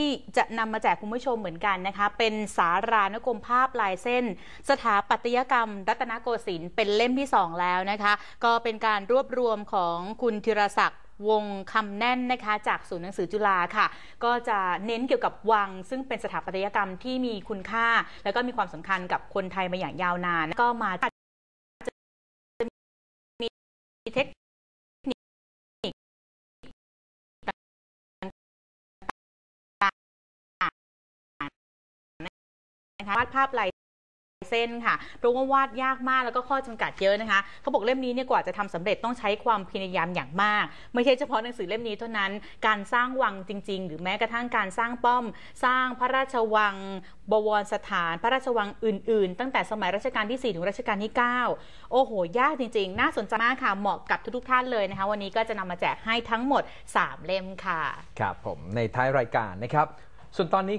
ที่จะนำมาแจกคุณผู้ชมเหมือนกันนะคะ เป็นสารานกรมภาพลายเส้น สถาปัตยกรรม รัตนโกสินทร์เป็นเล่มที่ 2 แล้วนะคะ ก็เป็นการรวบรวมของคุณธีรศักดิ์วงคำแน่นนะคะจากศูนย์หนังสือจุฬาค่ะ ก็จะเน้นเกี่ยวกับวัง ซึ่งเป็นสถาปัตยกรรมที่มีคุณค่า แล้วก็มีความสำคัญกับคนไทยมาอย่างยาวนาน ก็มาจะมีเทค นะคะวาดภาพลายเส้นค่ะ เพราะว่าวาดยากมากแล้วก็ข้อจำกัดเยอะนะคะ เขาบอกเล่มนี้เนี่ยกว่าจะทำสำเร็จต้องใช้ความพยายามอย่างมาก ไม่ใช่เฉพาะหนังสือเล่มนี้เท่านั้น การสร้างวังจริง ๆ หรือแม้กระทั่งการสร้างป้อม สร้างพระราชวัง บวรสถาน พระราชวังอื่น ๆ ตั้งแต่สมัยรัชกาลที่ 4 ถึงรัชกาลที่ 9 โอ้โห ยากจริง ๆ น่าสนใจมากค่ะ เหมาะกับทุกๆท่านเลยนะคะ วันนี้ก็จะนำมาแจกให้ทั้งหมด 3 เล่มค่ะ ครับผม ในท้ายรายการนะครับ ส่วนตอนนี้